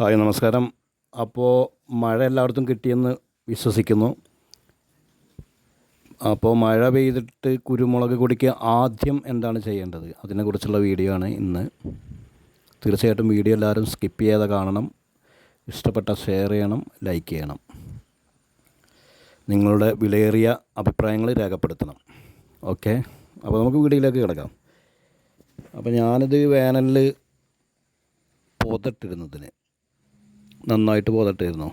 Hi നമസ്കാരം. അപ്പോൾ മഴ എല്ലായിടത്തും കിട്ടിയെന്ന് വിശ്വസിക്കുന്നു. അപ്പോൾ മഴ പെയ്തിട്ട് കുരുമുളക് കുടിക്ക് ആദ്യം എന്താണ് ചെയ്യേണ്ടത്? അതിനെക്കുറിച്ചുള്ള വീഡിയോ ആണ് ഇന്ന്. തീർച്ചയായിട്ടും വീഡിയോ എല്ലാവരും സ്കിപ്പ് ചെയ്യാതെ കാണണം. ഇഷ്ടപ്പെട്ട ഷെയർ ചെയ്യണം ലൈക്ക് ചെയ്യണം. നിങ്ങളുടെ വിലയേറിയ അഭിപ്രായങ്ങൾ രേഖപ്പെടുത്തണം. ഓക്കെ? അപ്പോൾ നമുക്ക് വീഡിയോയിലേക്ക് കിടക്കാം. അപ്പോൾ ഞാനിത് വേനലിൽ പോതട്ടിരുന്നതിന് നന്നായിട്ട് പോതട്ടായിരുന്നു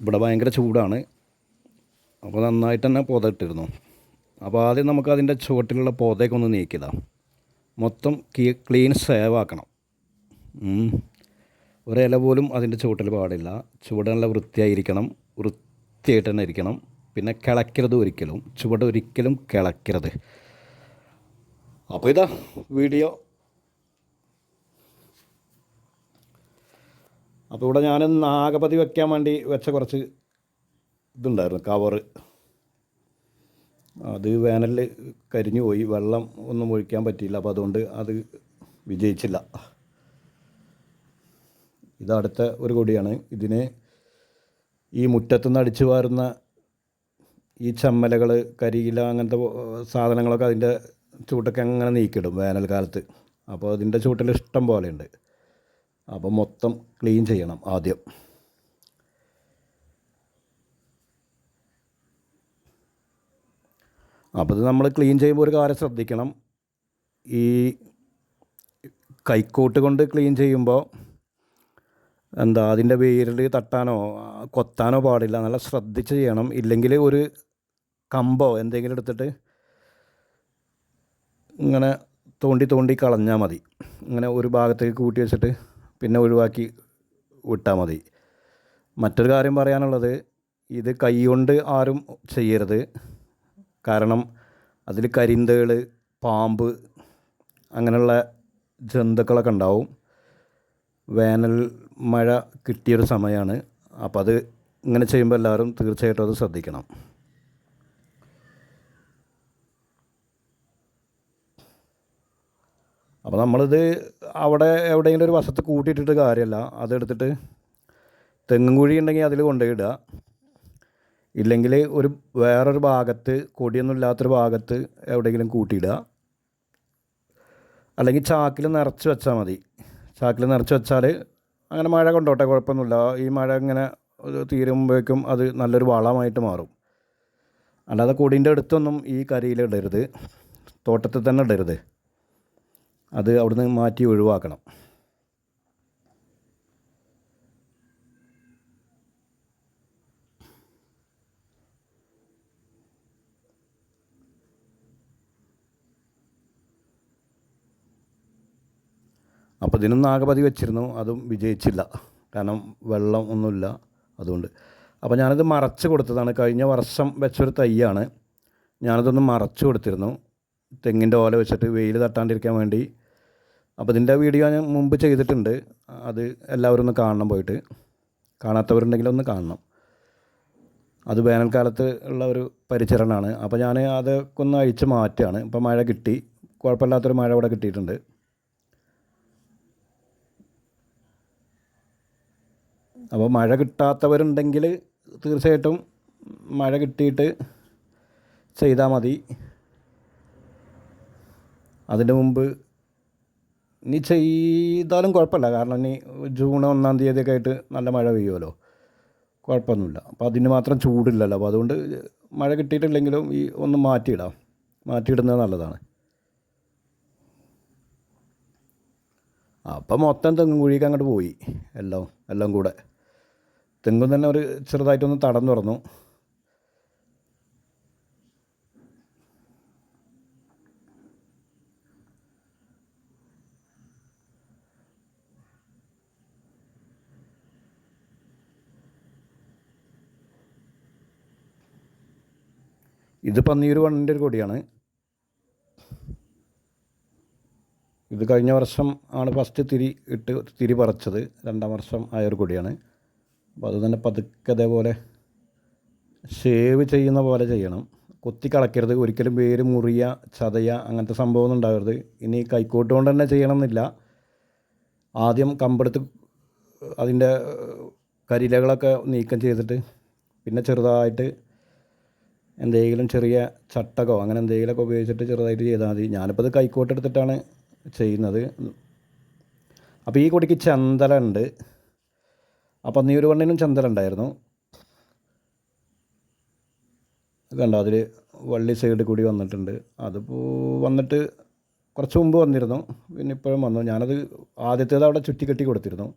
ഇവിടെ ഭയങ്കര ചൂടാണ്. അപ്പോൾ നന്നായിട്ട് തന്നെ പോതട്ടിരുന്നു അപ്പോൾ ആദ്യം നമുക്ക് അതിന്റെ ചുവട്ടിലുള്ള പോതയൊക്കെ ഒന്ന് നീക്കിയതാ. മൊത്തം ക്ലീൻ സേവ് ആക്കണം. ഒരില പോലും അതിന്റെ ചുവട്ടിൽ പാടില്ല. ചുവട് നല്ല വൃത്തിയായിരിക്കണം. വൃത്തിയായിട്ട് തന്നെ ഇരിക്കണം. പിന്നെ കിളക്കരുത് ഒരിക്കലും. ചുവട് ഒരിക്കലും കിളക്കരുത് അപ്പോൾ ഇതാ വീഡിയോ. അപ്പോൾ ഇവിടെ ഞാൻ നാഗപതി വെക്കാൻ വേണ്ടി വെച്ച കുറച്ച് ഇതുണ്ടായിരുന്നു കവറ് അത് വേനലിൽ കരിഞ്ഞു പോയി വെള്ളം ഒന്നും ഒഴിക്കാൻ പറ്റിയില്ല അപ്പോൾ അതുകൊണ്ട് അത് വിജയിച്ചില്ല. ഇതടുത്ത ഒരു കൊടിയാണ്. ഇതിന് ഈ മുറ്റത്തുനിന്ന് അടിച്ചു വാരുന്ന ഈ ചമ്മലകൾ കരിയില അങ്ങനത്തെ സാധനങ്ങളൊക്കെ അതിന്റെ ചൂട്ടൊക്കെ അങ്ങനെ നീക്കിയിടും വേനൽക്കാലത്ത്. അപ്പോൾ അതിന്റെ ചൂട്ടിൽ ഇഷ്ടം പോലെയുണ്ട്. അപ്പോൾ മൊത്തം ക്ലീൻ ചെയ്യണം ആദ്യം. അപ്പോൾ ഇത് നമ്മൾ ക്ലീൻ ചെയ്യുമ്പോൾ ഒരു കാര്യം ശ്രദ്ധിക്കണം. ഈ കൈക്കോട്ട് കൊണ്ട് ക്ലീൻ ചെയ്യുമ്പോൾ എന്താ അതിന്റെ വേരിൽ തട്ടാനോ കൊത്താനോ പാടില്ല. നല്ല ശ്രദ്ധിച്ച് ചെയ്യണം. ഇല്ലെങ്കിൽ ഒരു കമ്പോ എന്തെങ്കിലും എടുത്തിട്ട് ഇങ്ങനെ തോണ്ടി തോണ്ടി കളഞ്ഞാൽ മതി. ഇങ്ങനെ ഒരു ഭാഗത്തേക്ക് കൂട്ടി വെച്ചിട്ട് പിന്നെ ഒഴിവാക്കി വിട്ടാൽ മതി. മറ്റൊരു കാര്യം പറയാനുള്ളത് ഇത് കൈ കൊണ്ട് ആരും ചെയ്യരുത്. കാരണം അതിൽ കരിന്തകൾ പാമ്പ് അങ്ങനെയുള്ള ജന്തുക്കളൊക്കെ ഉണ്ടാവും. വേനൽ മഴ കിട്ടിയൊരു സമയമാണ് അപ്പോൾ അത് ഇങ്ങനെ ചെയ്യുമ്പോൾ എല്ലാവരും തീർച്ചയായിട്ടും അത് ശ്രദ്ധിക്കണം. അപ്പോൾ നമ്മളിത് അവിടെ എവിടെയെങ്കിലും ഒരു വശത്ത് കൂട്ടിയിട്ടിട്ട് കാര്യമല്ല. അതെടുത്തിട്ട് തെങ്ങും കുഴി ഉണ്ടെങ്കിൽ അതിൽ കൊണ്ടുപോയിടുക ഇല്ലെങ്കിൽ ഒരു വേറൊരു ഭാഗത്ത് കൊടിയൊന്നും ഇല്ലാത്തൊരു ഭാഗത്ത് എവിടെയെങ്കിലും കൂട്ടിയിടുക. അല്ലെങ്കിൽ ചാക്കിൽ നിറച്ച് വെച്ചാൽ മതി. ചാക്കിൽ നിറച്ച് വെച്ചാൽ അങ്ങനെ മഴ കൊണ്ടോട്ടെ കുഴപ്പമൊന്നുമില്ല. ഈ മഴ ഇങ്ങനെ തീരുമ്പോഴേക്കും അത് നല്ലൊരു വളമായിട്ട് മാറും. അല്ലാതെ കൊടീന്റെ അടുത്തൊന്നും ഈ കരിയിൽ ഇടരുത്. തോട്ടത്തിൽ തന്നെ ഇടരുത്. അത് അവിടുന്ന് മാറ്റി ഒഴിവാക്കണം. അപ്പോൾ ഇതിനും നാഗപതി വെച്ചിരുന്നു അതും വിജയിച്ചില്ല. കാരണം വെള്ളം ഒന്നുമില്ല അതുകൊണ്ട്. അപ്പോൾ ഞാനിത് മറച്ച് കൊടുത്തതാണ്. കഴിഞ്ഞ വർഷം വെച്ചൊരു തൈയാണ്. ഞാനതൊന്ന് മറച്ച് കൊടുത്തിരുന്നു. തെങ്ങിന്റെ ഓല വെച്ചിട്ട് വെയിൽ തട്ടാണ്ടിരിക്കാൻ വേണ്ടി അപ്പോൾ ഇതിന്റെ വീഡിയോ ഞാൻ മുമ്പ് ചെയ്തിട്ടുണ്ട്. അത് എല്ലാവരും ഒന്ന് കാണണം പോയിട്ട്. കാണാത്തവരുണ്ടെങ്കിൽ ഒന്ന് കാണണം. അത് വേനൽക്കാലത്ത് ഉള്ള ഒരു പരിചരണമാണ് അപ്പോൾ ഞാൻ അതൊക്കെ ഒന്ന് അഴിച്ച് മാറ്റുകയാണ്. ഇപ്പോൾ മഴ കിട്ടി. കുഴപ്പമില്ലാത്തൊരു മഴ ഇവിടെ കിട്ടിയിട്ടുണ്ട്. അപ്പോൾ മഴ കിട്ടാത്തവരുണ്ടെങ്കിൽ തീർച്ചയായിട്ടും മഴ കിട്ടിയിട്ട് ചെയ്താൽ മതി. അതിന്റെ മുമ്പ് ഇനി ചെയ്താലും കുഴപ്പമില്ല. കാരണം ഇനി ജൂൺ ഒന്നാം തീയതിയൊക്കെ ആയിട്ട് നല്ല മഴ പെയ്യുമല്ലോ. കുഴപ്പമൊന്നുമില്ല. അപ്പോൾ അതിന് മാത്രം ചൂടില്ലല്ലോ. അപ്പോൾ അതുകൊണ്ട് മഴ കിട്ടിയിട്ടില്ലെങ്കിലും ഈ ഒന്ന് മാറ്റിയിടാം. മാറ്റിയിടുന്നത് നല്ലതാണ്. അപ്പം മൊത്തം തെങ്ങും കുഴിക്ക് അങ്ങോട്ട് പോയി. എല്ലാം എല്ലാം കൂടെ. തെങ്ങും തന്നെ ഒരു ചെറുതായിട്ടൊന്ന് തടം തുറന്നു. ഇത് പന്നിയൂർ വണ്ണിന്റെ ഒരു കൊടിയാണ്. ഇത് കഴിഞ്ഞ വർഷം ആണ് ഫസ്റ്റ് തിരി ഇട്ട് തിരി പറിച്ചത്. രണ്ടാം വർഷം ആയൊരു കൊടിയാണ്. അപ്പോൾ അത് തന്നെ പതുക്കെ അതേപോലെ ഷേവ് ചെയ്യുന്ന പോലെ ചെയ്യണം. കൊത്തി കളക്കരുത്. ഒരിക്കലും വേര് മുറിയ ചതയ അങ്ങനത്തെ സംഭവമൊന്നും ഉണ്ടാകരുത് ഇനി കൈക്കോട്ട് കൊണ്ട് തന്നെ ചെയ്യണമെന്നില്ല. ആദ്യം കമ്പെടുത്ത് അതിന്റെ കരിലകളൊക്കെ നീക്കം ചെയ്തിട്ട് പിന്നെ ചെറുതായിട്ട് എന്തെങ്കിലും ചെറിയ ചട്ടകോ അങ്ങനെ എന്തെങ്കിലുമൊക്കെ ഉപയോഗിച്ചിട്ട് ചെറുതായിട്ട് ചെയ്താൽ മതി. ഞാനിപ്പോൾ അത് കൈക്കോട്ട് എടുത്തിട്ടാണ് ചെയ്യുന്നത്. അപ്പോൾ ഈ കൊടിക്ക് ചന്തല ഉണ്ട്. അപ്പോൾ ഒരു വണ്ണിനും ചന്തല ഉണ്ടായിരുന്നു. കണ്ടോ അതിൽ വള്ളി സൈഡ് കൂടി വന്നിട്ടുണ്ട്. അതിപ്പോൾ വന്നിട്ട് കുറച്ച് മുമ്പ് വന്നിരുന്നു. പിന്നെ ഇപ്പോഴും വന്നു. ഞാനത് ആദ്യത്തേത് അവിടെ ചുറ്റിക്കെട്ടി കൊടുത്തിരുന്നു.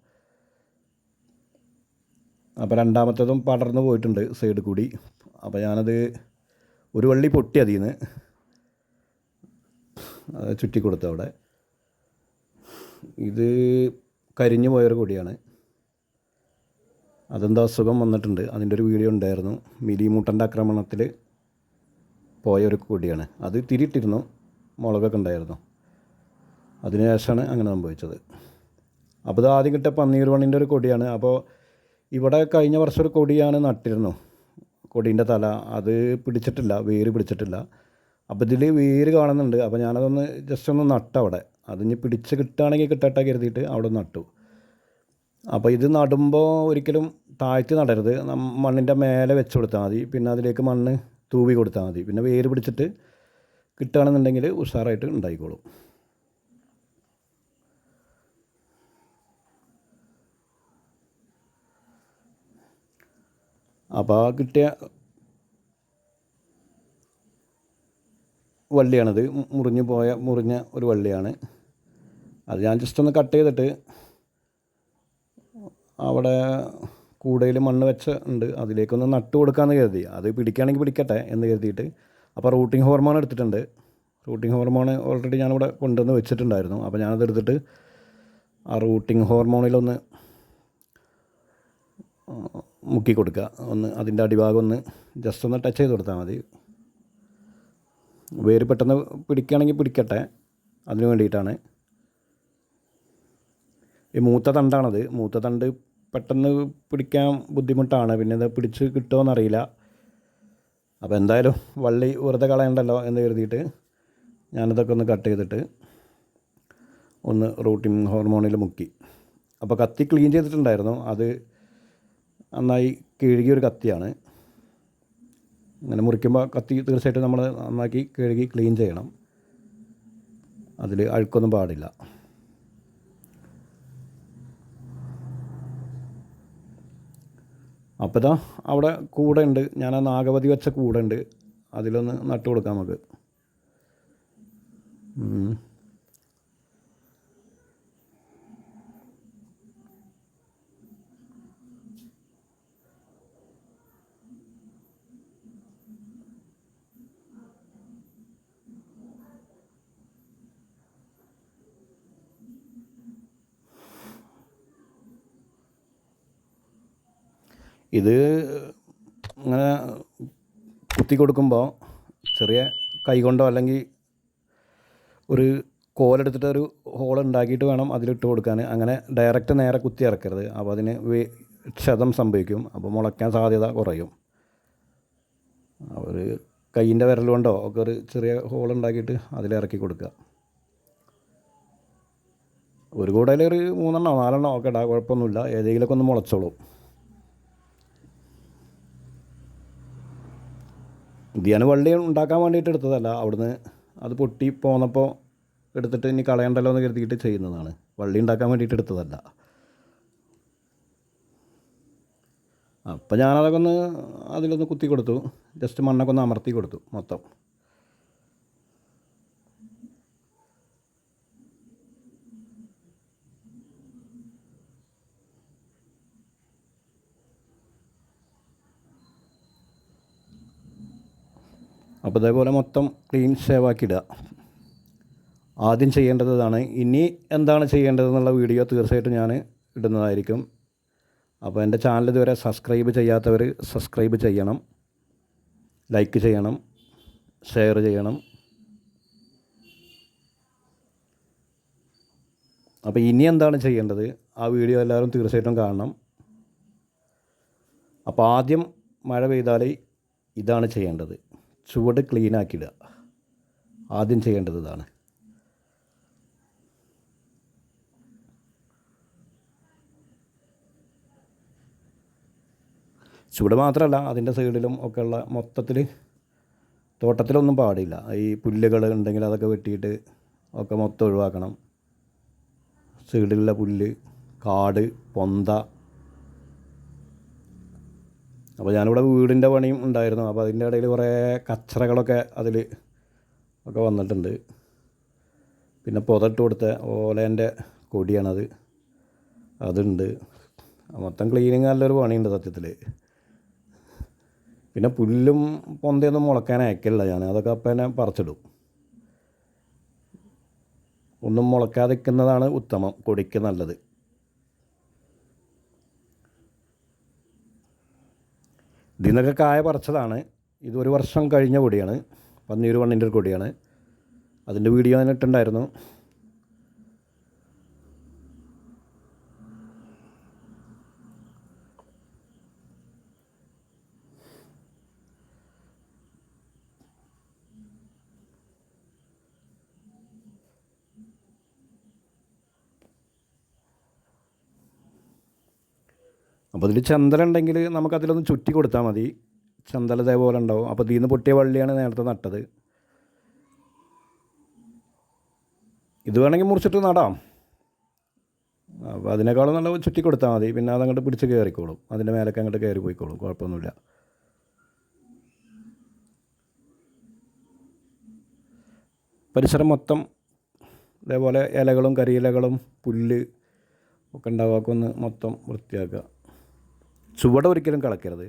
അപ്പോൾ രണ്ടാമത്തേതും പടർന്നു പോയിട്ടുണ്ട് സൈഡ് കൂടി. അപ്പോൾ ഞാനത് ഒരു വള്ളി പൊട്ടി അതിൽ നിന്ന്. ചുറ്റി കൊടുത്തു അവിടെ. ഇത് കരിഞ്ഞു പോയൊരു കൊടിയാണ്. അതെന്താ അസുഖം വന്നിട്ടുണ്ട്. അതിന്റെ ഒരു വീഡിയോ ഉണ്ടായിരുന്നു. മിലിമൂട്ടന്റെ ആക്രമണത്തിൽ പോയ ഒരു കൊടിയാണ്. അത് തിരിയിട്ടിരുന്നു. മുളകൊക്കെ ഉണ്ടായിരുന്നു. അതിനുശേഷമാണ് അങ്ങനെ സംഭവിച്ചത്. അപ്പോൾ ഇത് ആദ്യം കിട്ടിയ പന്നീർ വണ്ണിന്റെ ഒരു കൊടിയാണ്. അപ്പോൾ ഇവിടെ കഴിഞ്ഞ വർഷം ഒരു കൊടിയാണ് നട്ടിരുന്നു. കൊടീന്റെ തല അത് പിടിച്ചിട്ടില്ല വേര് പിടിച്ചിട്ടില്ല. അപ്പോൾ ഇതിൽ വേര് കാണുന്നുണ്ട്. അപ്പോൾ ഞാനതൊന്ന് ജസ്റ്റ് ഒന്ന് നട്ടവിടെ അതിന് പിടിച്ച് കിട്ടുകയാണെങ്കിൽ കിട്ടട്ടെ കരുതിയിട്ട് അവിടെ നട്ടു. അപ്പോൾ ഇത് നടുമ്പോൾ ഒരിക്കലും താഴ്ത്തി നടരുത്. മണ്ണിന്റെ മേലെ വെച്ച് കൊടുത്താൽ മതി. പിന്നെ അതിലേക്ക് മണ്ണ് തൂവി കൊടുത്താൽ മതി. പിന്നെ വേര് പിടിച്ചിട്ട് കിട്ടുകയാണെന്നുണ്ടെങ്കിൽ ഉഷാറായിട്ട് ഉണ്ടായിക്കോളും. അപ്പോൾ ആ കിട്ടിയ വള്ളിയാണത്. മുറിഞ്ഞു പോയ മുറിഞ്ഞ ഒരു വള്ളിയാണ്. അത് ഞാൻ ജസ്റ്റ് ഒന്ന് കട്ട് ചെയ്തിട്ട് അവിടെ കൂടയിൽ മണ്ണ് വെച്ച ഉണ്ട്. അതിലേക്കൊന്ന് നട്ട് കൊടുക്കാമെന്ന് കരുതി. അത് പിടിക്കുകയാണെങ്കിൽ പിടിക്കട്ടെ എന്ന് കരുതിയിട്ട് അപ്പോൾ റൂട്ടിംഗ് ഹോർമോൺ എടുത്തിട്ടുണ്ട്. റൂട്ടിംഗ് ഹോർമോൺ ഓൾറെഡി ഞാനിവിടെ കൊണ്ടുവന്ന് വെച്ചിട്ടുണ്ടായിരുന്നു. അപ്പോൾ ഞാനത് എടുത്തിട്ട് ആ റൂട്ടിംഗ് ഹോർമോണിലൊന്ന് മുക്കി കൊടുക്കുക ഒന്ന് അതിന്റെ അടിഭാഗം ഒന്ന് ജസ്റ്റ് ഒന്ന് ടച്ച് ചെയ്ത് കൊടുത്താൽ മതി. വേര് പെട്ടെന്ന് പിടിക്കുകയാണെങ്കിൽ പിടിക്കട്ടെ. അതിന് വേണ്ടിയിട്ടാണ്. ഈ മൂത്ത തണ്ടാണത്. മൂത്ത തണ്ട് പെട്ടെന്ന് പിടിക്കാൻ ബുദ്ധിമുട്ടാണ്. പിന്നെ ഇത് പിടിച്ച് കിട്ടുമോയെന്നറിയില്ല അപ്പോൾ എന്തായാലും വള്ളി വെറുതെ കളയണ്ടല്ലോ എന്ന് കരുതിയിട്ട് ഞാനിതൊക്കെ ഒന്ന് കട്ട് ചെയ്തിട്ട് ഒന്ന് റൂട്ടിംഗ് ഹോർമോണിൽ മുക്കി. അപ്പോൾ കത്തി ക്ലീൻ ചെയ്തിട്ടുണ്ടായിരുന്നു. അത് നന്നായി കഴുകിയൊരു കത്തിയാണ്. അങ്ങനെ മുറിക്കുമ്പോൾ കത്തി തീർച്ചയായിട്ടും നമ്മൾ നന്നാക്കി കഴുകി ക്ലീൻ ചെയ്യണം. അതിൽ അഴുക്കൊന്നും പാടില്ല. അപ്പോൾ ഇതാ അവിടെ കൂടെ ഉണ്ട്. ഞാൻ ആ നാഗവതി വെച്ച കൂടെ ഉണ്ട്. അതിലൊന്ന് നട്ടു കൊടുക്കാം നമുക്ക്. ഇത് അങ്ങനെ കുത്തി കൊടുക്കുമ്പോൾ ചെറിയ കൈ കൊണ്ടോ അല്ലെങ്കിൽ ഒരു കോലെടുത്തിട്ട് ഒരു ഹോൾ ഉണ്ടാക്കിയിട്ട് വേണം അതിലിട്ട് കൊടുക്കാൻ. അങ്ങനെ ഡയറക്റ്റ് നേരെ കുത്തി ഇറക്കരുത്. അപ്പോൾ അതിന് ക്ഷതം സംഭവിക്കും. അപ്പോൾ മുളയ്ക്കാൻ സാധ്യത കുറയും. അവർ കൈയിന്റെ വിരൽ കൊണ്ടോ ഒക്കെ ഒരു ചെറിയ ഹോൾ ഉണ്ടാക്കിയിട്ട് അതിലിറക്കി കൊടുക്കുക. ഒരു കൂടയിൽ ഒരു മൂന്നെണ്ണോ നാലെണ്ണോ ഒക്കെ ഇടാം. കുഴപ്പമൊന്നുമില്ല. ഏതെങ്കിലുമൊക്കെ ഒന്ന് മുളച്ചോളും. ഞാൻ വള്ളി ഉണ്ടാക്കാൻ വേണ്ടിയിട്ട് എടുത്തതല്ല. അവിടുന്ന് അത് പൊട്ടി പോന്നപ്പോൾ എടുത്തിട്ട് ഇനി കളയണ്ടല്ലോ എന്ന് കരുതിയിട്ട് ചെയ്യുന്നതാണ്. വള്ളി ഉണ്ടാക്കാൻ വേണ്ടിയിട്ട് എടുത്തതല്ല. അപ്പം ഞാനതൊക്കെ ഒന്ന് അതിലൊന്ന് കുത്തി കൊടുത്തു. ജസ്റ്റ് മണ്ണൊക്കെ ഒന്ന് അമർത്തി കൊടുത്തു മൊത്തം. അപ്പോൾ അതേപോലെ മൊത്തം ക്ലീൻ സേവാക്കിയിടുക ആദ്യം ചെയ്യേണ്ടതാണ് ഇനി എന്താണ് ചെയ്യേണ്ടതെന്നുള്ള വീഡിയോ തീർച്ചയായിട്ടും ഞാൻ ഇടുന്നതായിരിക്കും. അപ്പോൾ എന്റെ ചാനൽ ഇതുവരെ സബ്സ്ക്രൈബ് ചെയ്യാത്തവർ സബ്സ്ക്രൈബ് ചെയ്യണം. ലൈക്ക് ചെയ്യണം. ഷെയർ ചെയ്യണം. അപ്പോൾ ഇനി എന്താണ് ചെയ്യേണ്ടത്? ആ വീഡിയോ എല്ലാവരും തീർച്ചയായിട്ടും കാണണം. അപ്പോൾ ആദ്യം മഴ പെയ്താൽ ഇതാണ് ചെയ്യേണ്ടത്. ചുവട് ക്ലീനാക്കിയിടുക. ആദ്യം ചെയ്യേണ്ടത് ഇതാണ്. ചുവട് മാത്രമല്ല അതിന്റെ സൈഡിലും ഒക്കെയുള്ള മൊത്തത്തിൽ തോട്ടത്തിലൊന്നും പാടില്ല. ഈ പുല്ലുകൾ ഉണ്ടെങ്കിൽ അതൊക്കെ വെട്ടിയിട്ട് ഒക്കെ മൊത്തം ഒഴിവാക്കണം. സൈഡിലുള്ള പുല്ല് കാട് പൊന്ത അപ്പോൾ ഞാനിവിടെ വീടിന്റെ പണിയും ഉണ്ടായിരുന്നു. അപ്പോൾ അതിന്റെ ഇടയിൽ കുറേ കച്ചറകളൊക്കെ അതിൽ ഒക്കെ വന്നിട്ടുണ്ട്. പിന്നെ പുതട്ട് കൊടുത്ത ഓലേന്റെ കൊടിയാണത്. അതുണ്ട്. മൊത്തം ക്ലീനിങ് നല്ലൊരു പണിയുണ്ട് സത്യത്തിൽ. പിന്നെ പുല്ലും പൊന്തയൊന്നും മുളക്കാൻ അയക്കില്ല ഞാൻ. അതൊക്കെ അപ്പം തന്നെ പറിച്ചിടും. ഒന്നും മുളക്കാതിരിക്കുന്നതാണ് ഉത്തമം. കൊടിക്ക് നല്ലത്. ഇതിൽ കായ പറിച്ചതാണ്. ഇത് ഒരു വർഷം കഴിഞ്ഞ കൊടിയാണ് പന്നിയൊരു വണ്ണിന്റെ ഒരു കൊടിയാണ് അതിന്റെ വീഡിയോ ഞാൻ ഇട്ടുണ്ടായിരുന്നു അപ്പോൾ ഇതിൽ ചന്തല ഉണ്ടെങ്കിൽ നമുക്കതിലൊന്ന് ചുറ്റി കൊടുത്താൽ മതി. ചന്തല ഇതേപോലെ ഉണ്ടാവും. അപ്പോൾ ഇതിൽ നിന്ന് പൊട്ടിയ വള്ളിയാണ് നേരത്തെ നട്ടത്. ഇത് വേണമെങ്കിൽ മുറിച്ചിട്ട് നടാം. അപ്പോൾ അതിനേക്കാളും നല്ല ചുറ്റി കൊടുത്താൽ മതി. പിന്നെ അതങ്ങോട്ട് പിടിച്ച് കയറിക്കോളും അതിന്റെ മേലൊക്കെ അങ്ങോട്ട് കയറി പോയിക്കോളും. കുഴപ്പമൊന്നുമില്ല. പരിസരം മൊത്തം ഇതേപോലെ ഇലകളും കരിയിലകളും പുല്ല് ഒക്കെ ഉണ്ടാവാക്കൊന്ന് മൊത്തം വൃത്തിയാക്കുക. ചുവട് ഒരിക്കലും കളക്കരുത്